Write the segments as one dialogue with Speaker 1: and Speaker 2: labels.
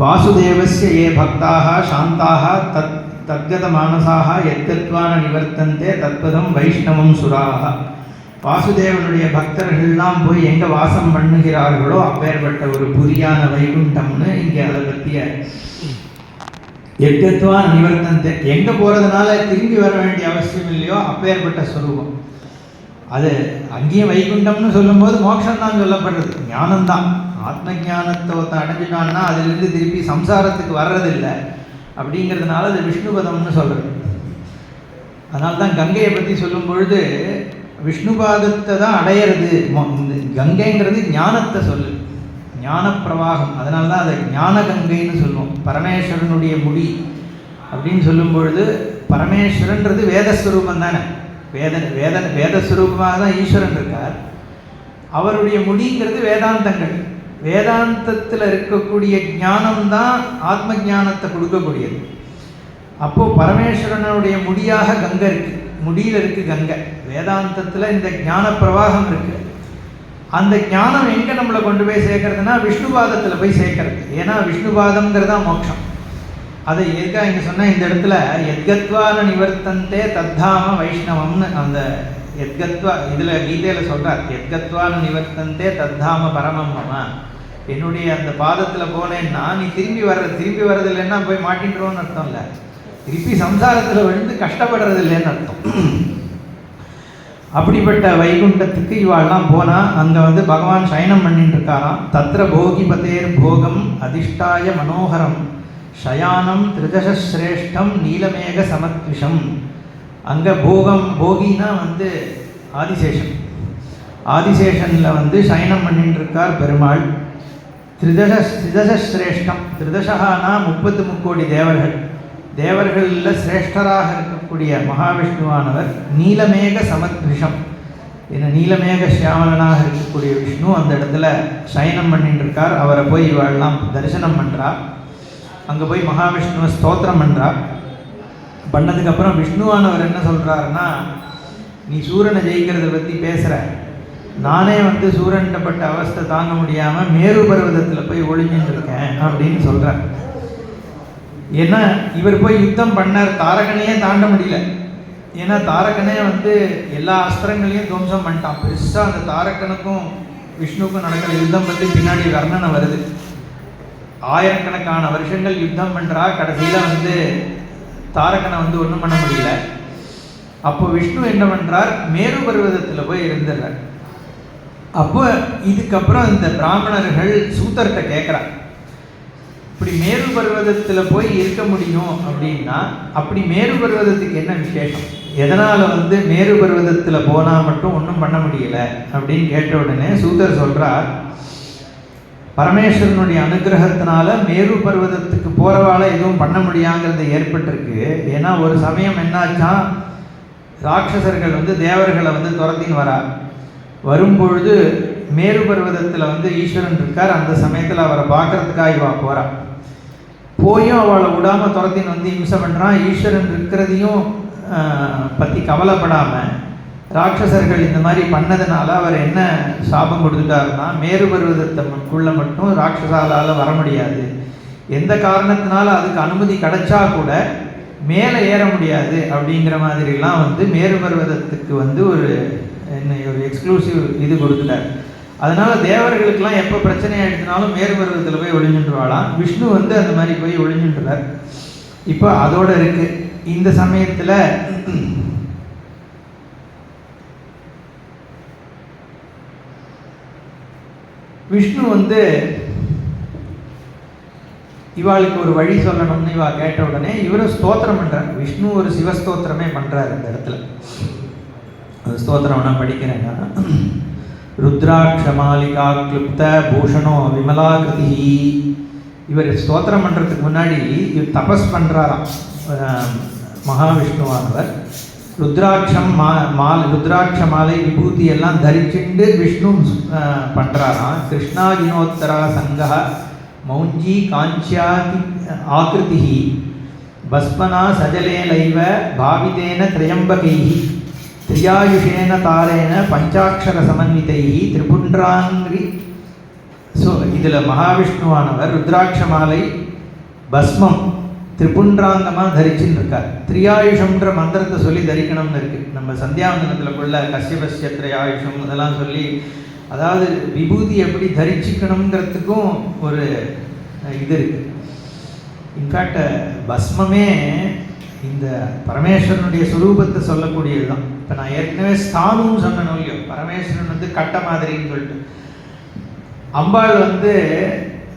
Speaker 1: வாசுதேவஸ்ய ஏ பக்தாக சாந்தாக தத் தத்கதமானசாக எத்தத்வான நிவர்த்தந்தே தத்பதம் வைஷ்ணவம் சுராக வாசுதேவனுடைய பக்தர்கள்லாம் போய் எங்கே வாசம் பண்ணுகிறார்களோ அப்பேற்பட்ட ஒரு புரியான வைகுண்டம்னு இங்கே அதை பற்றிய எத்தத்வான நிவர்த்தந்தே எங்கே போகிறதுனால திரும்பி வர வேண்டிய அவசியம் இல்லையோ அப்பேற்பட்ட சுரூபம். அது அங்கேயும் வைகுண்டம்னு சொல்லும்போது மோட்சம் தான் சொல்லப்படுறது. ஞானம்தான். ஆத்ம ஞானத்தை ஒருத்தன் அடைஞ்சிட்டான்னா அதிலிருந்து திருப்பி சம்சாரத்துக்கு வர்றதில்லை. அப்படிங்கிறதுனால அது விஷ்ணுபதம்னு சொல்கிறது அதனால தான் கங்கையை பற்றி சொல்லும் பொழுது விஷ்ணுபாதத்தை தான் அடையிறது. இந்த கங்கைங்கிறது ஞானத்தை சொல்லு. ஞான பிரவாகம் அதனால தான் அதை ஞான கங்கைன்னு சொல்லுவோம். பரமேஸ்வரனுடைய முடி அப்படின்னு சொல்லும் பொழுது பரமேஸ்வரன்றது வேதஸ்வரூபம் தானே. வேத வேத வேதஸ்வரூபமாக தான் ஈஸ்வரன் இருக்கார். அவருடைய முடிங்கிறது வேதாந்தங்கள். வேதாந்தத்தில் இருக்கக்கூடிய ஞானம் தான் ஆத்ம ஞானத்தை கொடுக்கக்கூடியது. அப்போது பரமேஸ்வரனுடைய முடியாக கங்கை இருக்கு. முடியில் இருக்கு கங்கை. வேதாந்தத்தில் இந்த ஞான பிரவாகம் இருக்கு. அந்த ஞானம் எங்கே நம்மளை கொண்டு போய் சேர்க்கறதுனா விஷ்ணுபாதத்தில் போய் சேர்க்கறது. ஏன்னா விஷ்ணுபாதம்ங்கிறது தான் மோட்சம். அதை எதுக்காக இங்கே சொன்னால் இந்த இடத்துல எத்கத்வான நிவர்த்தந்தே தத்தாம வைஷ்ணவம்னு அந்த எத்கத்வா இதில் கீதையில் சொல்கிறார் எத்கத்வான நிவர்த்தந்தே தத்தாம பரமம் மம என்னுடைய அந்த பாதத்தில் போனேன்னா நீ திரும்பி வர்ற திரும்பி வர்றது இல்லைன்னா போய் மாட்டின்றோன்னு அர்த்தம் இல்லை. திருப்பி சம்சாரத்தில் விழுந்து கஷ்டப்படுறது இல்லைன்னு அர்த்தம். அப்படிப்பட்ட வைகுண்டத்துக்கு இவாள்லாம் போனால் அங்கே வந்து பகவான் சயனம் பண்ணிட்டு இருக்காராம் தத்ர போகிபதேர் போகம் அதிஷ்டாய மனோகரம். ஷயானம் திருதசிரேஷ்டம் நீலமேக சமத்விஷம். அங்கே போகம் போகினா வந்து ஆதிசேஷன். ஆதிசேஷனில் வந்து சயனம் பண்ணிட்டு இருக்கார் பெருமாள். திரிதச திரிதசிரேஷ்டம் திரிதசகானா முப்பத்து முக்கோடி தேவர்கள். தேவர்களில் சிரேஷ்டராக இருக்கக்கூடிய மகாவிஷ்ணுவானவர் நீலமேக சமத்விஷம் என்ன நீலமேக சியாமலனாக இருக்கக்கூடிய விஷ்ணு அந்த இடத்துல சயனம் பண்ணிட்டு இருக்கார் அவரை போய் இவாள்லாம் தரிசனம் பண்ணுறா அங்கே போய் மகாவிஷ்ணுவை ஸ்தோத்திரம் பண்ணுறா பண்ணதுக்கப்புறம் விஷ்ணுவானவர் என்ன சொல்கிறாருன்னா நீ சூரனை ஜெயிக்கிறத பற்றி பேசுகிற நானே வந்து சூரண்டப்பட்ட அவஸ்தை தாங்க முடியாமல் மேரு பர்வதத்தில் போய் ஒளிஞ்சுட்டு இருக்கேன் அப்படின்னு சொல்கிறார் ஏன்னா இவர் போய் யுத்தம் பண்ணார். தாரகனையே தாண்ட முடியல. ஏன்னா தாரகனே வந்து எல்லா அஸ்திரங்களையும் துவம்சம் பண்ணிட்டான். பெருசாக அந்த தாரகனுக்கும் விஷ்ணுவுக்கும் நடக்கிற யுத்தம் பற்றி பின்னாடி வர்ணனை வருது. ஆயிரக்கணக்கான வருஷங்கள் யுத்தம் பண்ணுறா கடைசியில் வந்து தாரகனை வந்து ஒன்றும் பண்ண முடியல. அப்போ விஷ்ணு என்ன பண்ணுறார் மேரு பர்வதத்தில் போய் இருந்துடுறார் அப்போ இதுக்கப்புறம் இந்த பிராமணர்கள் சூத்தர்கிட்ட கேட்குறாங்க இப்படி மேரு பர்வதத்தில் போய் இருக்க முடியும் அப்படின்னா அப்படி மேரு பர்வதத்துக்கு என்ன விசேஷம்? எதனால் வந்து மேரு பர்வதத்தில் போனால் மட்டும் ஒன்றும் பண்ண முடியல அப்படின்னு கேட்ட உடனே சூதர் சொல்கிறார் பரமேஸ்வரனுடைய அனுகிரகத்தினால மேரு பர்வதத்துக்கு போகிறவால எதுவும் பண்ண முடியாங்கிறது ஏற்பட்டிருக்கு. ஏன்னா ஒரு சமயம் என்னாச்சா ராட்சசர்கள் வந்து தேவர்களை வந்து துரத்தின்னு வரார் வரும்பொழுது மேரு பர்வதத்தில் வந்து ஈஸ்வரன் இருக்கார். அந்த சமயத்தில் அவரை பார்க்கறதுக்காக இவா போகிறான் போயும் அவளை விடாமல் துரத்தின்னு வந்து இம்சை பண்ணுறான் ஈஸ்வரன் இருக்கிறதையும் பற்றி கவலைப்படாமல் ராட்சசர்கள் இந்த மாதிரி பண்ணதுனால அவர் என்ன சாபம் கொடுத்துட்டாருன்னா மேரு பர்வதத்துக்குள்ள மட்டும் ராட்சசாலால் வர முடியாது. எந்த காரணத்தினால அதுக்கு அனுமதி கிடைச்சா கூட மேலே ஏற முடியாது அப்படிங்கிற மாதிரிலாம் வந்து மேரு பருவதத்துக்கு வந்து ஒரு என்ன ஒரு எக்ஸ்க்ளூசிவ் இது கொடுத்துட்டார். அதனால தேவர்களுக்கெல்லாம் எப்போ பிரச்சனை ஆயிடுச்சுனாலும் மேற்பருவத்தில் போய் ஒளிஞ்சுட்டுவாளாம் விஷ்ணு வந்து அந்த மாதிரி போய் ஒளிஞ்சுட்டுறார் இப்போ அதோட இருக்கு. இந்த சமயத்தில் விஷ்ணு வந்து இவாளுக்கு ஒரு வழி சொல்லணும்னு இவா கேட்ட உடனே இவரும் ஸ்தோத்திரம் பண்றார். விஷ்ணு ஒரு சிவஸ்தோத்திரமே பண்றாரு இந்த இடத்துல. ஸ்தோத்திரம் நான் படிக்கிறேன்னா ருத்ராட்சமாலிகா கிளிப்த பூஷணோ விமலாகிருதி. இவர் ஸ்தோத்திரம் பண்ணுறதுக்கு முன்னாடி இவர் தபஸ் பண்ணுறாராம் மகாவிஷ்ணுவானவர். ருத்ராட்சம் மா மால் ருத்ராட்ச மாலை விபூதி எல்லாம் தரிச்சுண்டு விஷ்ணு பண்ணுறாராம் பண்றாராம். கிருஷ்ணாஜினோத்தரா சங்கா மௌஞ்சி காஞ்சியாதி ஆகிருதி பஸ்மனா சஜலேலைவ பாவிதேன திரையம்பகைः திரியாயுஷேன தாரேன பஞ்சாட்சர சமன்விதை திரிபுன்றாங்கிரி. ஸோ இதில் மகாவிஷ்ணுவானவர் ருத்ராட்ச மாலை பஸ்மம் திரிபுன்றாங்கமாக தரிச்சுன்னு இருக்கார் திரியாயுஷம்ன்ற மந்திரத்தை சொல்லி தரிக்கணும்னு இருக்குது நம்ம சந்தியாவந்தனத்துலக்குள்ள கசியபஸ்ய திரையாயுஷம் அதெல்லாம் சொல்லி அதாவது விபூதி எப்படி தரிச்சிக்கணுங்கிறதுக்கும் ஒரு இது இருக்குது இன்ஃபேக்ட் பஸ்மமே இந்த பரமேஸ்வரனுடைய சுரூபத்தை சொல்லக்கூடியது தான் இப்போ நான் ஏற்கனவே ஸ்தானும் சொன்னேன் இல்லையோ? பரமேஸ்வரன் வந்து கட்ட மாதிரின்னு சொல்லிட்டு. அம்பாள் வந்து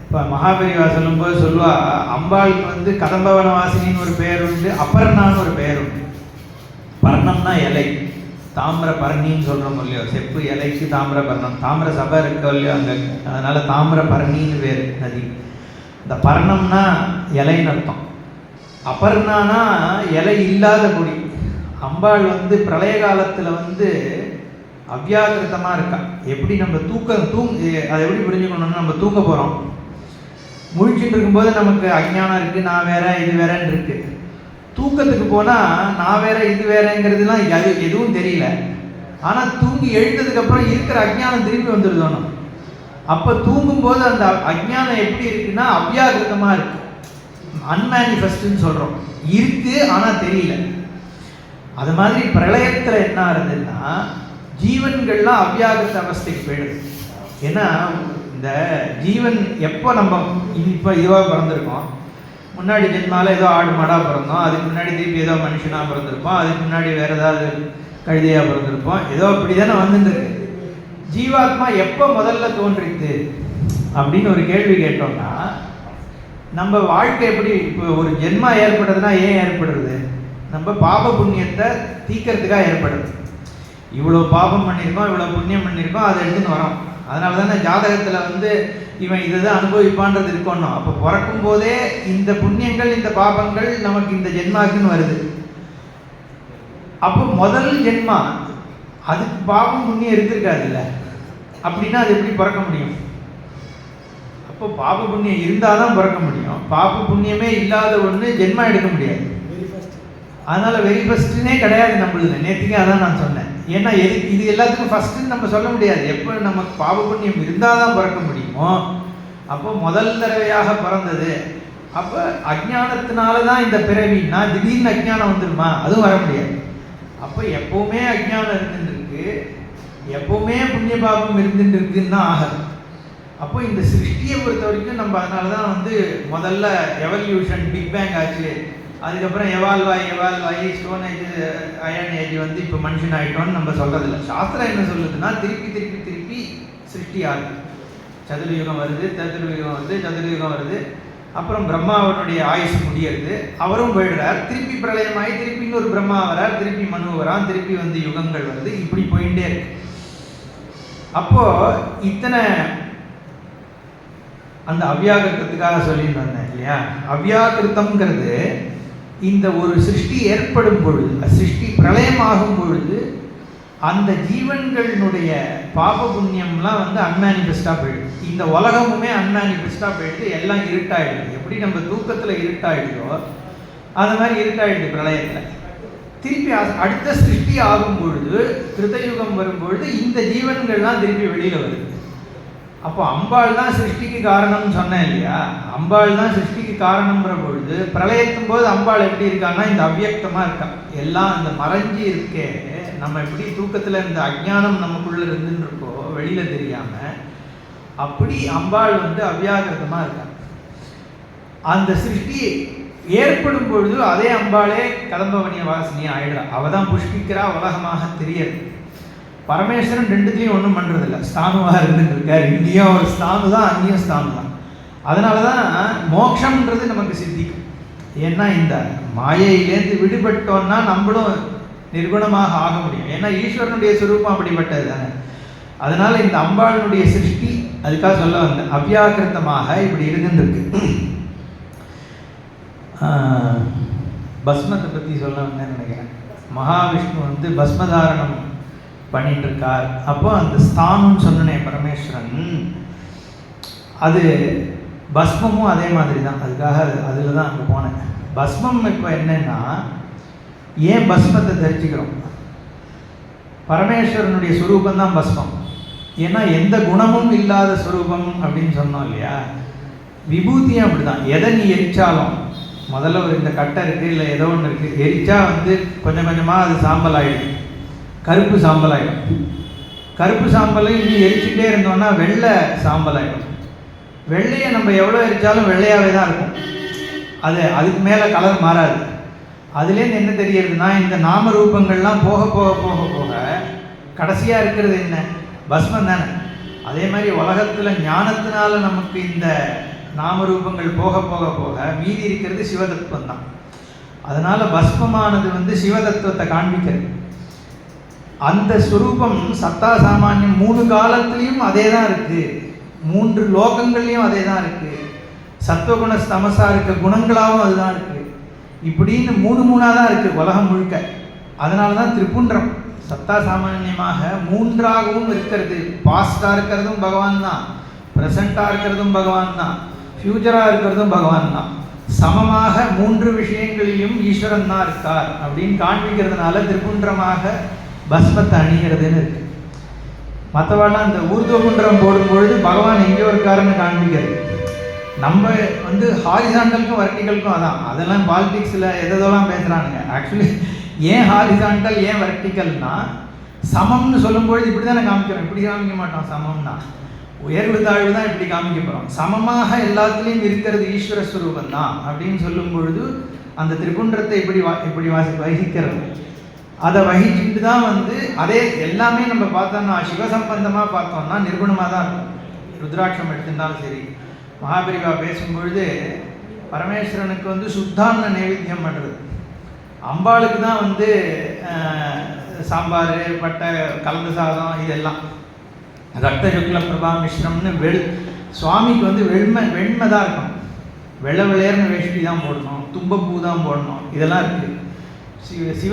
Speaker 1: இப்போ மகாபெரிவா சொல்லும்போது சொல்லுவா அம்பாளுக்கு வந்து கதம்பவன வாசினின்னு ஒரு பெயர் உண்டு அபர்ணான்னு ஒரு பெயர் உண்டு. பர்ணம்னா இலை. தாமிர பரணின்னு சொல்கிறோம் இல்லையோ? செப்பு இலைக்கு தாமிர பர்ணம். தாமிர சபை இருக்கோ இல்லையோ அங்கே? அதனால தாமிர பரணின்னு பேர் நதி. இந்த பர்ணம்னா இலைன்னு அர்த்தம். அபர்ணானா இலை இல்லாத கொடி. அம்பாள் வந்து பிரளய காலத்தில் வந்து அவ்யாகிருத்தமாக இருக்கா? எப்படி நம்ம தூக்கம் தூங் அதை எப்படி புரிஞ்சுக்கணும்னா நம்ம தூங்க போகிறோம் முழிச்சுட்டு இருக்கும்போது நமக்கு அஜ்ஞானம் இருக்குது நான் வேற இது வேறன்னு இருக்கு. தூக்கத்துக்கு போனால் நான் வேற இது வேறங்கிறதுலாம் அது எதுவும் தெரியல. ஆனால் தூங்கி எழுந்ததுக்கப்புறம் இருக்கிற அஜ்ஞானம் திரும்பி வந்துடுதோணும் அப்போ தூங்கும்போது அந்த அஜ்ஞானம் எப்படி இருக்குன்னா அவ்யாகிருத்தமாக இருக்குது அன்மேனிஃபெஸ்ட்னு சொல்கிறோம் இருக்குது ஆனால் தெரியல. அது மாதிரி பிரளயத்தில் என்ன இருந்ததுன்னா ஜீவன்கள்லாம் அவ்யாகத்த அவஸ்தைக்கு போயிடுது. ஏன்னா இந்த ஜீவன் எப்போ நம்ம இப்போ இதுவாக பிறந்திருக்கோம்? முன்னாடி ஜென்மால ஏதோ ஆடு மாடாக பிறந்தோம் அதுக்கு முன்னாடி திருப்பி ஏதோ மனுஷனாக பிறந்திருப்போம் அதுக்கு முன்னாடி வேறு ஏதாவது கழுதையாக பிறந்திருப்போம் ஏதோ அப்படி தானே வந்துட்டு ஜீவாத்மா எப்போ முதல்ல தோன்றித்து? அப்படின்னு ஒரு கேள்வி கேட்டோம்னா நம்ம வாழ்க்கை எப்படி இப்போ ஒரு ஜென்மா ஏற்படுதுன்னா ஏன் ஏற்படுறது? நம்ம பாப புண்ணியத்தை தீக்கிறதுக்காக ஏற்படுது. இவ்வளோ பாபம் பண்ணியிருக்கோம் இவ்வளோ புண்ணியம் பண்ணியிருக்கோம் அதை எடுத்துன்னு வரோம். அதனால தானே ஜாதகத்தில் வந்து இவன் இதை தான் அனுபவிப்பான்றது இருக்கணும் அப்போ பிறக்கும் போதே இந்த புண்ணியங்கள் இந்த பாபங்கள் நமக்கு இந்த ஜென்மாக்குன்னு வருது. அப்போ முதல் ஜென்மா அதுக்கு பாபம் புண்ணியம் இருந்திருக்காதுல்ல? அப்படின்னா அது எப்படி பிறக்க முடியும்? அப்போ பாப புண்ணியம் இருந்தால் தான் பிறக்க முடியும். பாப புண்ணியமே இல்லாத ஒன்று ஜென்மா எடுக்க முடியாது. அதனால் வெரி ஃபஸ்ட்டுனே கிடையாது நம்மளுது நேற்றுக்கே அதான் நான் சொன்னேன். ஏன்னா எது இது எல்லாத்துக்கும் ஃபஸ்ட்டுன்னு நம்ம சொல்ல முடியாது. எப்போ நமக்கு பாவ புண்ணியம் இருந்தால் தான் பிறக்க முடியுமோ அப்போ முதல் தடவையாக பிறந்தது. அப்போ அஜ்ஞானத்தினால தான் இந்த பிறவின்னா திடீர்னு அஜ்ஞானம் வந்துருமா? அதுவும் வர முடியாது. அப்போ எப்போவுமே அஜ்ஞானம் இருந்துட்டு இருக்கு புண்ணிய பாபம் இருந்துட்டு இருக்குன்னு தான் ஆகாது அப்போ இந்த சிருஷ்டியை பொறுத்த வரைக்கும் நம்ம அதனால தான் வந்து முதல்ல எவல்யூஷன் பிக் பேங் ஆச்சு. அதுக்கப்புறம் எவால்வ் ஆகி எவால்வ் ஆகி ஸ்டோன் ஏஜ் அயன் ஏஜ் வந்து இப்போ மனுஷன் ஆகிட்டோன்னு நம்ம சொல்கிறதில்ல சாஸ்திரம் என்ன சொல்லுதுன்னா திருப்பி திருப்பி திருப்பி சிருஷ்டி ஆகுது சதுர்யுகம் வருது சதுர்யுகம் வருது சதுர்யுகம் வருது. அப்புறம் பிரம்மாவனுடைய ஆயுசு முடியறது. அவரும் போயிடுறார். திருப்பி பிரளயமாகி திருப்பி இன்னொரு பிரம்மா வரார். திருப்பி மனு வரான். திருப்பி வந்து யுகங்கள் வருது. இப்படி போயிட்டே இருக்கு. அப்போ இத்தனை அந்த அவ்யாகிருத்தத்துக்காக சொல்லிட்டு வந்தேன் இல்லையா? அவ்யாகிருத்தம்ங்கிறது இந்த ஒரு சிருஷ்டி ஏற்படும் பொழுது சிருஷ்டி பிரளயமாகும் பொழுது அந்த ஜீவன்களினுடைய பாப புண்ணியம்லாம் வந்து அன்மேனிஃபெஸ்டாக போயிடுது. இந்த உலகமுமே அன்மேனிஃபெஸ்டாக போயிடுது எல்லாம் இருட்டாயிடுது. எப்படி நம்ம தூக்கத்தில் இருட்டாயிடுதோ அது மாதிரி இருட்டாயிடுது பிரளயத்தில். திருப்பி அடுத்த சிருஷ்டி ஆகும் பொழுது கிருதயுகம் வரும்பொழுது இந்த ஜீவன்கள்லாம் திருப்பி வெளியில் வருது. அப்போ அம்பாள் தான் சிருஷ்டிக்கு காரணம்னு சொன்னேன் இல்லையா? அம்பாள் தான் சிருஷ்டிக்கு காரணம்ன்ற பொழுது பிரளயத்தும் போது அம்பாள் எப்படி இருக்கான்னா இந்த அவ்வியக்தமாக இருக்கா எல்லாம் அந்த மறைஞ்சி இருக்கே நம்ம எப்படி தூக்கத்தில் இந்த அஜ்ஞானம் நமக்குள்ள இருந்துன்னு இருக்கோ வெளியில் தெரியாம அப்படி அம்பாள் வந்து அவ்யாகிருதமாக இருக்கா அந்த சிருஷ்டி ஏற்படும் பொழுது அதே அம்பாளே கதம்பவனிய வாசினி ஆயிடுறா. அவள் தான் புஷ்பிக்கிறா உலகமாக தெரியறது. பரமேஸ்வரன் ரெண்டுத்தையும் ஒன்றும் பண்ணுறதில்ல ஸ்தானுவாக இருந்துட்டு இருக்கார். இங்கேயும் ஒரு ஸ்தானு தான் அங்கேயும் ஸ்தானு தான். அதனால தான் மோட்சம்ன்றது நமக்கு சித்திக்கும். ஏன்னா இந்த மாயையிலேருந்து விடுபட்டோன்னா நம்மளும் நிர்குணமாக ஆக முடியும். ஏன்னா ஈஸ்வரனுடைய சுரூபம் அப்படிப்பட்டது தானே. அதனால இந்த அம்பாளுடைய சிருஷ்டி அதுக்காக சொல்ல வந்தேன். அவ்யாக்கிருத்தமாக இப்படி இருந்துருக்கு. பஸ்மத்தை பற்றி சொல்ல வந்தேன்னு நினைக்கிறேன். மகாவிஷ்ணு வந்து பஸ்மதாரணம் பண்ணிட்டு இருக்கார் அப்போ அந்த ஸ்தானம்னு சொன்னனே பரமேஸ்வரன். அது பஸ்மமும் அதே மாதிரி தான் அதுக்காக அதில் தான் அங்கே போனேன். பஸ்மம் இப்போ என்னென்னா ஏன் பஸ்மத்தை தரிச்சுக்கிறோம்? பரமேஸ்வரனுடைய சுரூபம் தான் பஸ்மம். ஏன்னா எந்த குணமும் இல்லாத சுரூபம் அப்படின்னு சொன்னோம் இல்லையா? விபூதியும் அப்படிதான். எதை நீ எரிச்சாலும் முதல்ல ஒரு இந்த கட்டை இருக்குது இல்லை ஏதோ ஒன்று இருக்குது எரிச்சா வந்து கொஞ்சம் கொஞ்சமாக அது சாம்பல் ஆகிடும் கருப்பு சாம்பல் ஆகிடும் கருப்பு சாம்பலை இனி எரிச்சுட்டே இருந்தோம்னா வெள்ளை சாம்பல் ஆகிடும் வெள்ளையை நம்ம எவ்வளோ எரிச்சாலும் வெள்ளையாகவே தான் இருக்கும். அது அதுக்கு மேலே கலர் மாறாது. அதுலேருந்து என்ன தெரியறதுனா இந்த நாம ரூபங்கள்லாம் போக போக போக போக கடைசியாக இருக்கிறது என்ன? பஸ்மம் தானே. அதே மாதிரி உலகத்தில் ஞானத்தினால நமக்கு இந்த நாம ரூபங்கள் போக போக போக மீதி இருக்கிறது சிவதத்துவம் தான் அதனால் பஸ்மமானது வந்து சிவதத்துவத்தை காண்பிக்கிறது. அந்த ஸ்வரூபம் சத்தா சாமானியம் மூணு காலத்துலேயும் அதே தான் இருக்குது மூன்று லோகங்கள்லேயும் அதே தான் இருக்குது சத்துவகுண ஸ்தமசாக இருக்க குணங்களாகவும் அதுதான் இருக்குது இப்படின்னு மூணு மூணாக தான் இருக்குது உலகம் முழுக்க. அதனால தான் திரிபுண்டம் சத்தா சாமானியமாக மூன்றாகவும் இருக்கிறது. பாஸ்டாக இருக்கிறதும் பகவான் தான். ப்ரெசண்ட்டாக இருக்கிறதும் பகவான் தான். ஃப்யூச்சராக இருக்கிறதும் பகவான் தான். சமமாக மூன்று விஷயங்களிலும் ஈஸ்வரன் தான் இருக்கார் அப்படின்னு காண்பிக்கிறதுனால திருப்புன்றமாக பஸ்மத்தை அணிகிறதுன்னு இருக்கு. மற்றவாடெல்லாம் இந்த ஊர்துவகுன்றம் போடும்பொழுது பகவான் எங்கே இருக்காருன்னு காண்பிக்கிறது. நம்ம வந்து ஹாரிசாண்டலுக்கும் வர்டிக்கலுக்கும் அதான். அதெல்லாம் பாலிடிக்ஸில் எதெல்லாம் பேசுகிறானுங்க ஆக்சுவலி ஏன் ஹாரிசாண்டல் ஏன் வர்டிக்கல்னா சமம்னு சொல்லும்பொழுது இப்படி தானே காமிக்கிறோம். இப்படி காமிக்க மாட்டோம். சமம்னா. உயர்வு தாழ்வு தான் இப்படி காமிக்க போகிறோம் சமமாக எல்லாத்துலேயும் இருக்கிறது ஈஸ்வர ஸ்வரூபம் தான் அப்படின்னு சொல்லும் பொழுது அந்த திரிபுன்றத்தை இப்படி வா இப்படி வாசி வகிக்கிறது. அதை வகிச்சுட்டு தான் வந்து அதே எல்லாமே நம்ம பார்த்தோம்னா சிவசம்பந்தமாக பார்த்தோம்னா நிர்குணமாக தான் இருக்கும். ருத்ராட்சம் எடுத்திருந்தாலும் சரி மகாபிரிவா பேசும்பொழுது பரமேஸ்வரனுக்கு வந்து சுத்தான நைவேத்தியம் பண்ணுறது அம்பாளுக்கு தான் வந்து சாம்பார் பட்டை கலந்து சாதம் இதெல்லாம். ரத்த சுக்ல பிரபா மிஸ்ரம்னு வெள் சுவாமிக்கு வந்து வெண்மை வெண்மை தான் இருக்கும். வெள்ளை வெள்ளையர்னு வேஷ்டி தான் போடணும் தும்பப்பூ தான் போடணும் இதெல்லாம் இருக்குது சிவ சிவ